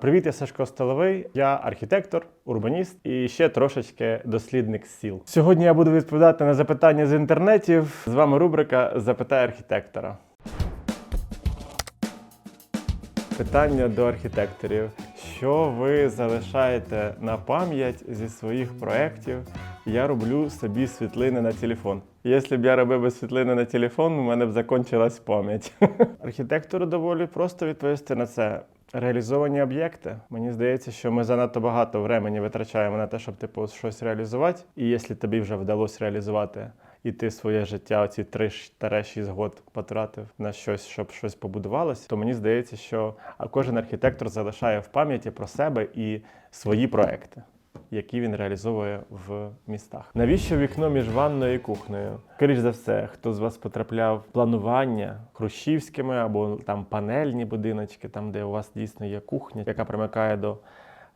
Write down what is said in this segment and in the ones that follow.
Привіт, я Сашко Столовий, я архітектор, урбаніст і ще трошечки дослідник сіл. Сьогодні я буду відповідати на запитання з інтернетів. З вами рубрика Запитай архітектора. Питання до архітекторів. Що ви залишаєте на пам'ять зі своїх проєктів? Я роблю собі світлини на телефон. Якщо б я робив би світлини на телефон, у мене б закінчилась пам'ять. Архітектору доволі просто відповісти на це. Реалізовані об'єкти. Мені здається, що ми занадто багато времени витрачаємо на те, щоб типу щось реалізувати. І якщо тобі вже вдалося реалізувати, і ти своє життя, оці 3-6 год потратив на щось, щоб щось побудувалося, то мені здається, що кожен архітектор залишає в пам'яті про себе і свої проекти. Які він реалізовує в містах. Навіщо вікно між ванною і кухнею? Скоріше за все, хто з вас потрапляв в планування хрущівськими або там панельні будиночки, там де у вас дійсно є кухня, яка примикає до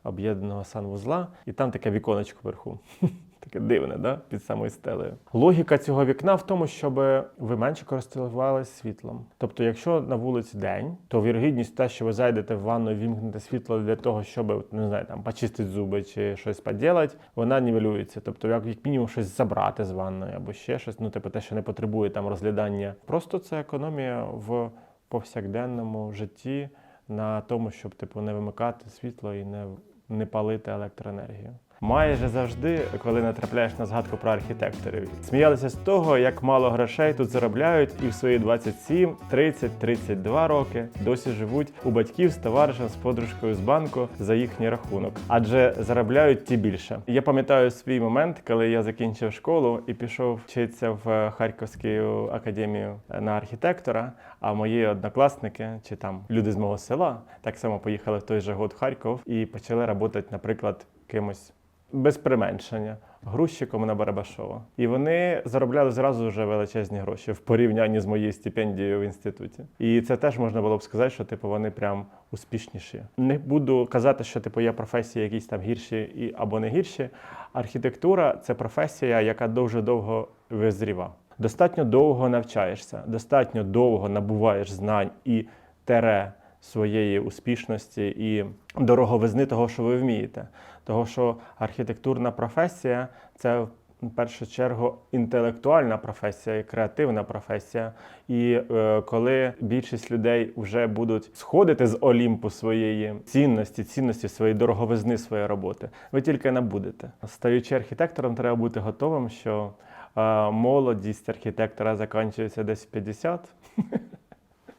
об'єднаного санвузла, і там таке віконечко вверху. Таке дивне, да? під самою стелею. Логіка цього вікна в тому, щоб ви менше користувалися світлом. Тобто, якщо на вулиці день, то вірогідність те, що ви зайдете в ванну і вімкнете світло для того, щоб не знаю, там почистити зуби чи щось поділати, вона нівелюється. Тобто, як як мінімум щось забрати з ванної або ще щось, ну типу те, що не потребує там розглядання. Просто це економія в повсякденному житті на тому, щоб типу не вимикати світло і не, не палити електроенергію. Майже завжди, коли натрапляєш на згадку про архітекторів, сміялися з того, як мало грошей тут заробляють, і в свої 27, 30, 32 роки досі живуть у батьків з товаришем з подружкою з банку за їхній рахунок, адже заробляють ті більше. Я пам'ятаю свій момент, коли я закінчив школу і пішов вчитися в Харківську академію на архітектора. А мої однокласники чи там люди з мого села так само поїхали в той же год в Харків і почали працювати, наприклад, кимось без применшення грузчиком на Барабашова. І вони заробляли зразу вже величезні гроші в порівнянні з моєю стипендією в інституті. І це теж можна було б сказати, що типу вони прям успішніші. Не буду казати, що типу є професії якісь там гірші і або не гірші. Архітектура це професія, яка дуже довго визріва. Достатньо довго навчаєшся, достатньо довго набуваєш знань і тере своєї успішності і дороговизни того, що ви вмієте. Того, що архітектурна професія це в першу чергу інтелектуальна професія і креативна професія. І е, коли більшість людей вже будуть сходити з Олімпу своєї цінності, цінності своєї дороговизни своєї роботи, ви тільки набудете. Стаючи архітектором, треба бути готовим, що е, молодість архітектора закінчується десь в 50.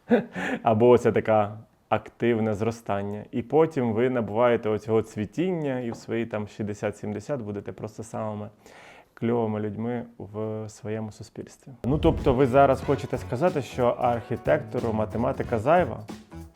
Або це така активне зростання. І потім ви набуваєте оцього цвітіння, і в свої там 60-70 будете просто самими кльовими людьми в своєму суспільстві. Ну тобто, ви зараз хочете сказати, що архітектору математика зайва?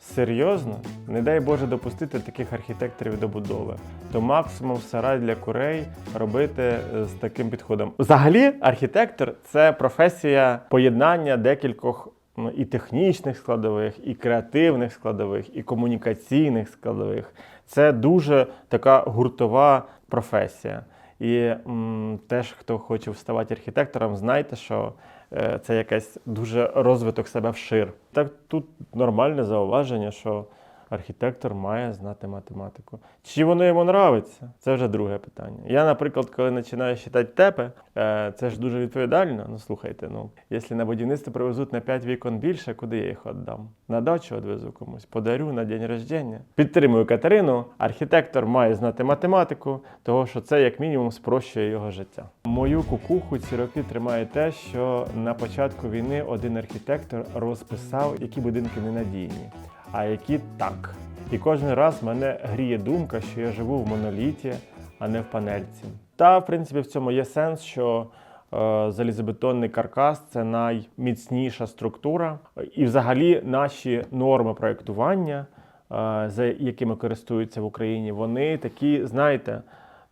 Серйозно? Не дай Боже допустити таких архітекторів до будови. То максимум сарай для курей робити е, з таким підходом. Взагалі, архітектор це професія поєднання декількох ну, і технічних складових, і креативних складових, і комунікаційних складових. Це дуже така гуртова професія. І м, теж, хто хоче вставати архітектором, знайте, що е, це якась дуже розвиток себе вшир. Так тут нормальне зауваження, що архітектор має знати математику. Чи воно йому нравиться? Це вже друге питання. Я, наприклад, коли починаю читати тепи, е, це ж дуже відповідально. Ну слухайте, ну якщо на будівництво привезуть на 5 вікон більше, куди я їх віддам? На дачу відвезу комусь, подарю на день рождення. Підтримую Катерину. Архітектор має знати математику, того що це як мінімум спрощує його життя. Мою кукуху ці роки тримає те, що на початку війни один архітектор розписав, які будинки ненадійні а які так. І кожен раз мене гріє думка, що я живу в моноліті, а не в панельці. Та, в принципі, в цьому є сенс, що е, залізобетонний каркас це найміцніша структура. І взагалі наші норми проєктування, е, за якими користуються в Україні, вони такі, знаєте,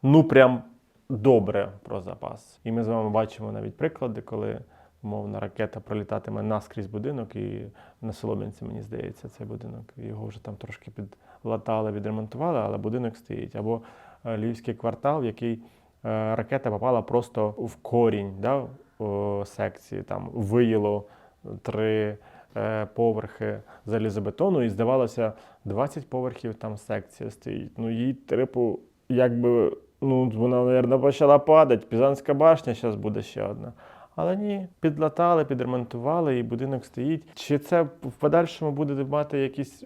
ну прям добре про запас. І ми з вами бачимо навіть приклади, коли мовна ракета пролітатиме наскрізь будинок, і на Солом'янці, мені здається, цей будинок. Його вже там трошки підлатали, відремонтували, але будинок стоїть. Або е, Львівський квартал, в який е, ракета попала просто в корінь да, в секції, там виїло три е, поверхи залізобетону, і здавалося, 20 поверхів там секція стоїть. Ну, їй, типу, якби ну, вона, мабуть, почала падати. Пізанська башня зараз буде ще одна. Але ні, підлатали, підремонтували, і будинок стоїть. Чи це в подальшому буде мати якісь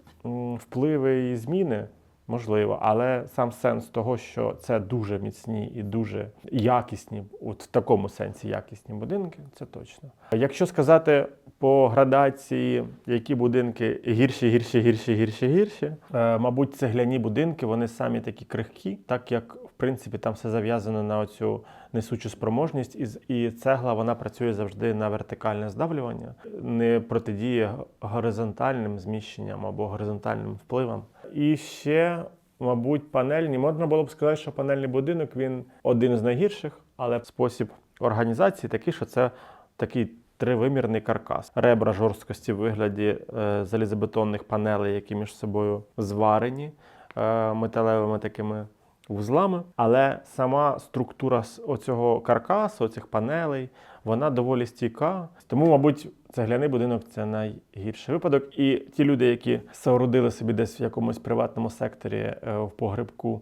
впливи і зміни? Можливо, але сам сенс того, що це дуже міцні і дуже якісні, от в такому сенсі якісні будинки, це точно. Якщо сказати по градації, які будинки гірші, гірші, гірші, гірші, гірші, е, мабуть, цегляні будинки вони самі такі крихкі, так як принципі там все зав'язано на оцю несучу спроможність, і, цегла вона працює завжди на вертикальне здавлювання, не протидіє горизонтальним зміщенням або горизонтальним впливам. І ще, мабуть, панельні. Можна було б сказати, що панельний будинок він один з найгірших, але спосіб організації такий, що це такий. Тривимірний каркас, ребра жорсткості в вигляді е, залізобетонних панелей, які між собою зварені е, металевими такими вузлами. Але сама структура оцього каркасу, оцих панелей, вона доволі стійка. Тому, мабуть, цегляний будинок це найгірший випадок. І ті люди, які соорудили собі десь в якомусь приватному секторі е, в погребку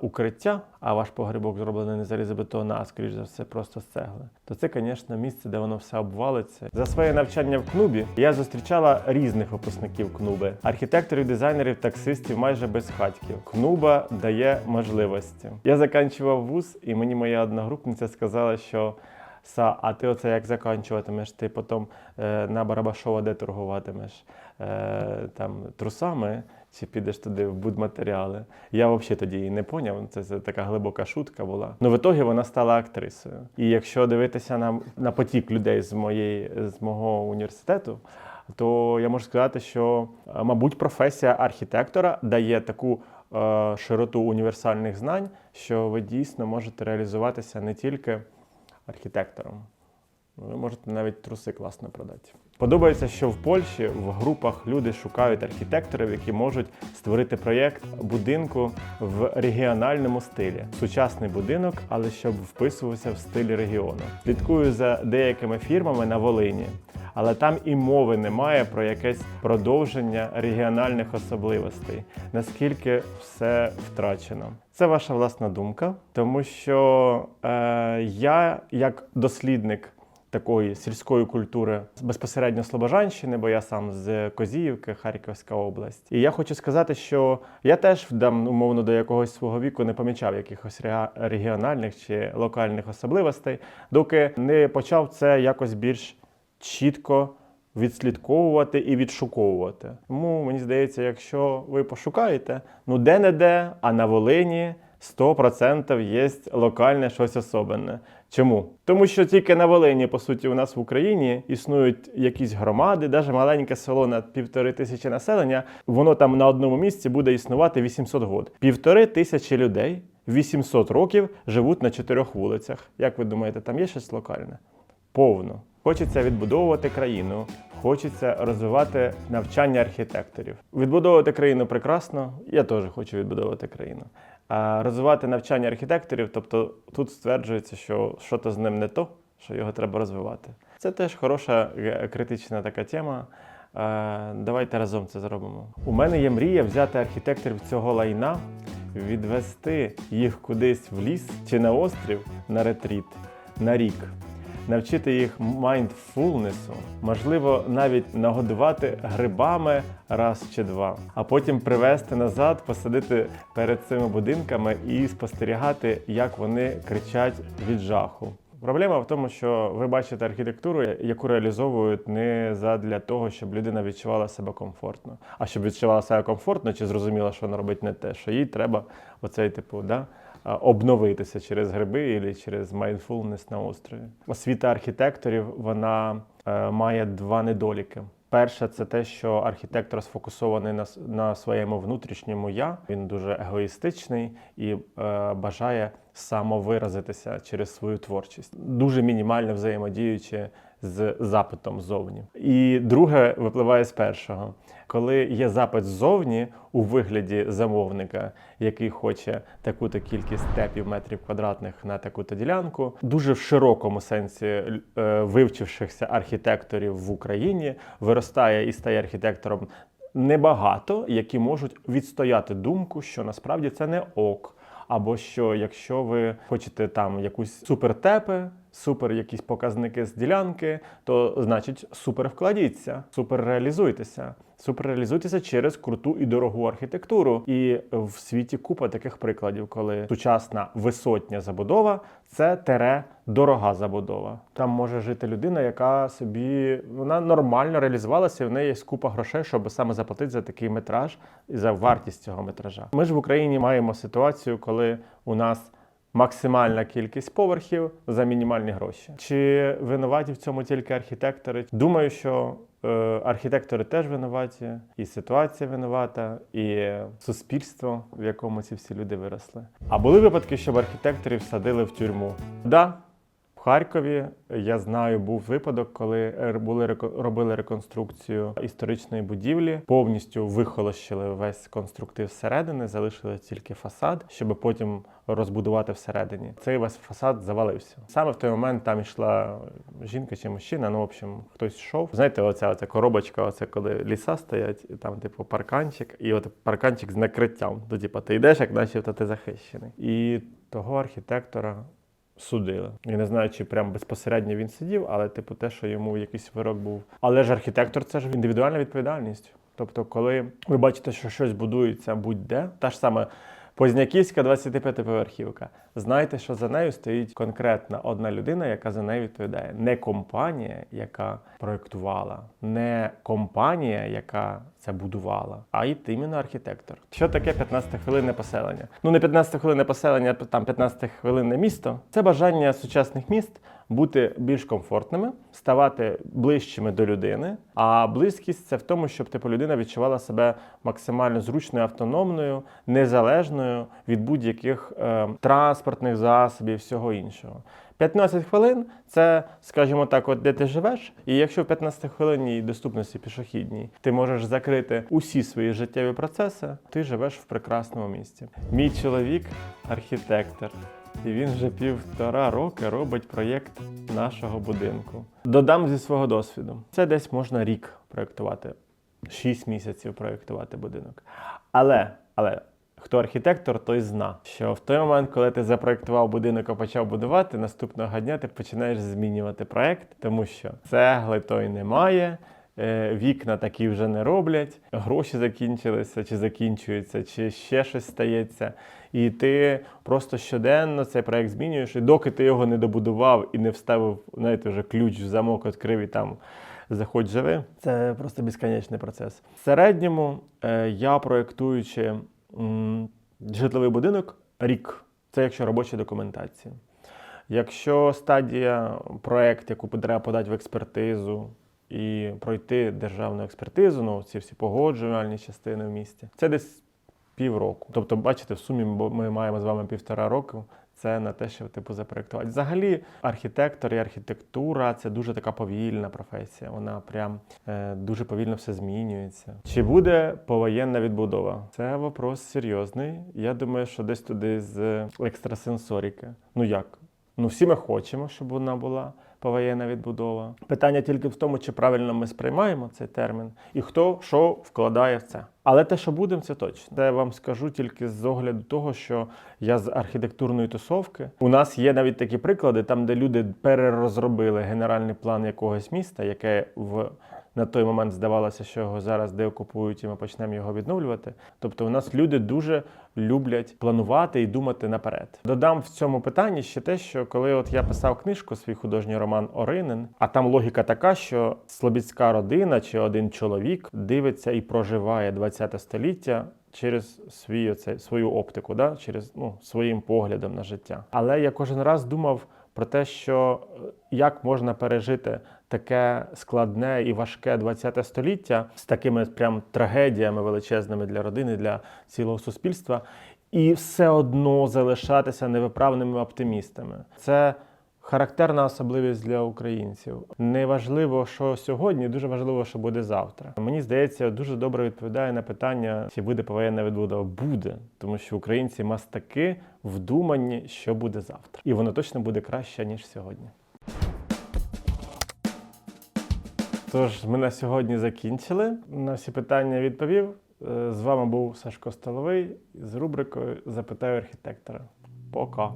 укриття, а ваш погрібок зроблений не з залізобетона, а скоріш за все просто з цегли, то це, звісно, місце, де воно все обвалиться. За своє навчання в КНУБі я зустрічала різних випускників КНУБи, архітекторів, дизайнерів, таксистів, майже без хатків. КНУБа дає можливості. Я заканчував вуз, і мені моя одногрупниця сказала, що. Са, а ти оце як заканчуватимеш? Ти потім е, на Барабашова де торгуватимеш? Е, там трусами чи підеш туди в будматеріали? Я взагалі тоді її не поняв. Це, це така глибока шутка була. Ну в ітогі вона стала актрисою. І якщо дивитися на, на потік людей з моєї з мого університету, то я можу сказати, що, е, мабуть, професія архітектора дає таку е, широту універсальних знань, що ви дійсно можете реалізуватися не тільки архітектором. Ви можете навіть труси класно продати. Подобається, що в Польщі в групах люди шукають архітекторів, які можуть створити проєкт будинку в регіональному стилі. Сучасний будинок, але щоб вписувався в стиль регіону. Слідкую за деякими фірмами на Волині. Але там і мови немає про якесь продовження регіональних особливостей, наскільки все втрачено. Це ваша власна думка, тому що е, я, як дослідник такої сільської культури безпосередньо Слобожанщини, бо я сам з Козіївки, Харківська область. І я хочу сказати, що я теж там, умовно до якогось свого віку не помічав якихось регіональних чи локальних особливостей, доки не почав це якось більш чітко відслідковувати і відшуковувати. Тому мені здається, якщо ви пошукаєте, ну де-не-де, а на Волині 100% є локальне щось особенне. Чому? Тому що тільки на Волині, по суті, у нас в Україні існують якісь громади, навіть маленьке село на півтори тисячі населення, воно там на одному місці буде існувати 800 років. Півтори тисячі людей 800 років живуть на чотирьох вулицях. Як ви думаєте, там є щось локальне? Повно. Хочеться відбудовувати країну, хочеться розвивати навчання архітекторів. Відбудовувати країну прекрасно, я теж хочу відбудовувати країну. А розвивати навчання архітекторів, тобто тут стверджується, що щось з ним не то, що його треба розвивати. Це теж хороша е, критична така тема. Е, Давайте разом це зробимо. У мене є мрія взяти архітекторів цього лайна, відвести їх кудись в ліс чи на острів на ретріт на рік навчити їх майндфулнесу, можливо, навіть нагодувати грибами раз чи два, а потім привезти назад, посадити перед цими будинками і спостерігати, як вони кричать від жаху. Проблема в тому, що ви бачите архітектуру, яку реалізовують не задля того, щоб людина відчувала себе комфортно, а щоб відчувала себе комфортно чи зрозуміла, що вона робить не те, що їй треба оцей типу, да, обновитися через гриби або через mindfulness на острові. Освіта архітекторів вона е, має два недоліки. Перше, це те, що архітектор сфокусований на, на своєму внутрішньому я. Він дуже егоїстичний і е, бажає самовиразитися через свою творчість, дуже мінімально взаємодіючи з запитом ззовні. І друге випливає з першого. Коли є запит ззовні у вигляді замовника, який хоче таку-то кількість степів метрів квадратних на таку-то ділянку, дуже в широкому сенсі е, вивчившихся архітекторів в Україні виростає і стає архітектором небагато, які можуть відстояти думку, що насправді це не ок. Або що якщо ви хочете там якусь супертепи, супер якісь показники з ділянки, то значить супер вкладіться, супер реалізуйтеся. Супер реалізуйтеся через круту і дорогу архітектуру. І в світі купа таких прикладів, коли сучасна висотня забудова це тере дорога забудова. Там може жити людина, яка собі вона нормально реалізувалася, і в неї є купа грошей, щоб саме заплатити за такий метраж і за вартість цього метража. Ми ж в Україні маємо ситуацію, коли у нас максимальна кількість поверхів за мінімальні гроші. Чи винуваті в цьому тільки архітектори? Думаю, що архітектори теж винуваті, і ситуація винувата, і суспільство, в якому ці всі люди виросли. А були випадки, щоб архітекторів садили в тюрму? Да. Харкові я знаю, був випадок, коли були робили реконструкцію історичної будівлі, повністю вихолощили весь конструктив зсередини, залишили тільки фасад, щоб потім розбудувати всередині. Цей весь фасад завалився. Саме в той момент там йшла жінка чи мужчина. Ну, в общем, хтось йшов. Знаєте, оця, оця коробочка, оце коли ліса стоять, і там, типу, парканчик, і от парканчик з накриттям. То, типу, ти йдеш, як начебто ти захищений. І того архітектора судили. Я не знаю, чи прям безпосередньо він сидів, але типу те, що йому якийсь вирок був. Але ж архітектор це ж індивідуальна відповідальність. Тобто, коли ви бачите, що щось будується будь-де, та ж саме Позняківська 25-поверхівка. Знайте, що за нею стоїть конкретна одна людина, яка за нею відповідає. Не компанія, яка проєктувала, не компанія, яка це будувала, а й іменно архітектор. Що таке 15 хвилинне поселення? Ну не 15 хвилинне поселення, там 15 хвилинне місто. Це бажання сучасних міст бути більш комфортними, ставати ближчими до людини. А близькість це в тому, щоб типу людина відчувала себе максимально зручною, автономною, незалежною від будь-яких е, транспортних засобів, всього іншого. 15 хвилин це, скажімо так, от де ти живеш, і якщо в 15 хвилинній доступності пішохідній ти можеш закрити усі свої життєві процеси, ти живеш в прекрасному місці. Мій чоловік архітектор. І він вже півтора роки робить проєкт нашого будинку. Додам зі свого досвіду. Це десь можна рік проєктувати, 6 місяців проєктувати будинок. Але, але хто архітектор, той зна, що в той момент, коли ти запроєктував будинок і почав будувати, наступного дня ти починаєш змінювати проєкт, тому що цегли той немає. Е, Вікна такі вже не роблять, гроші закінчилися, чи закінчуються, чи ще щось стається. І ти просто щоденно цей проект змінюєш, і доки ти його не добудував і не вставив, знаєте, вже ключ в замок, відкрив і там заходь живи. Це просто безконечний процес. В середньому е, я проєктуючи житловий будинок рік. Це якщо робоча документація. Якщо стадія проект, яку треба подати в експертизу і пройти державну експертизу, ну ці всі погоджувальні частини в місті, це десь півроку. Тобто, бачите, в сумі ми маємо з вами півтора року. Це на те, щоб типу запроектувати. Взагалі, архітектор і архітектура це дуже така повільна професія. Вона прям е, дуже повільно все змінюється. Чи буде повоєнна відбудова? Це вопрос серйозний. Я думаю, що десь туди з екстрасенсорики. Ну як? Ну всі ми хочемо, щоб вона була повоєнна відбудова. Питання тільки в тому, чи правильно ми сприймаємо цей термін, і хто що вкладає в це. Але те, що будемо, це точно. Це я вам скажу тільки з огляду того, що я з архітектурної тусовки. У нас є навіть такі приклади, там, де люди перерозробили генеральний план якогось міста, яке в на той момент здавалося, що його зараз деокупують і ми почнемо його відновлювати. Тобто, у нас люди дуже люблять планувати і думати наперед. Додам в цьому питанні ще те, що коли от я писав книжку, свій художній роман Оринен, а там логіка така, що слобідська родина чи один чоловік дивиться і проживає 20 століття. Через свій оце, свою оптику, да? через ну, своїм поглядом на життя. Але я кожен раз думав про те, що е, як можна пережити таке складне і важке 20 століття з такими прям трагедіями величезними для родини, для цілого суспільства, і все одно залишатися невиправними оптимістами. Це характерна особливість для українців. Неважливо, що сьогодні, дуже важливо, що буде завтра. Мені здається, дуже добре відповідає на питання, чи буде повоєнна відбудова. Буде, тому що українці мастаки вдумані, що буде завтра, і воно точно буде краще ніж сьогодні. Тож, ми на сьогодні закінчили. На всі питання відповів. Е, З вами був Сашко Столовий з рубрикою Запитаю архітектора. Пока.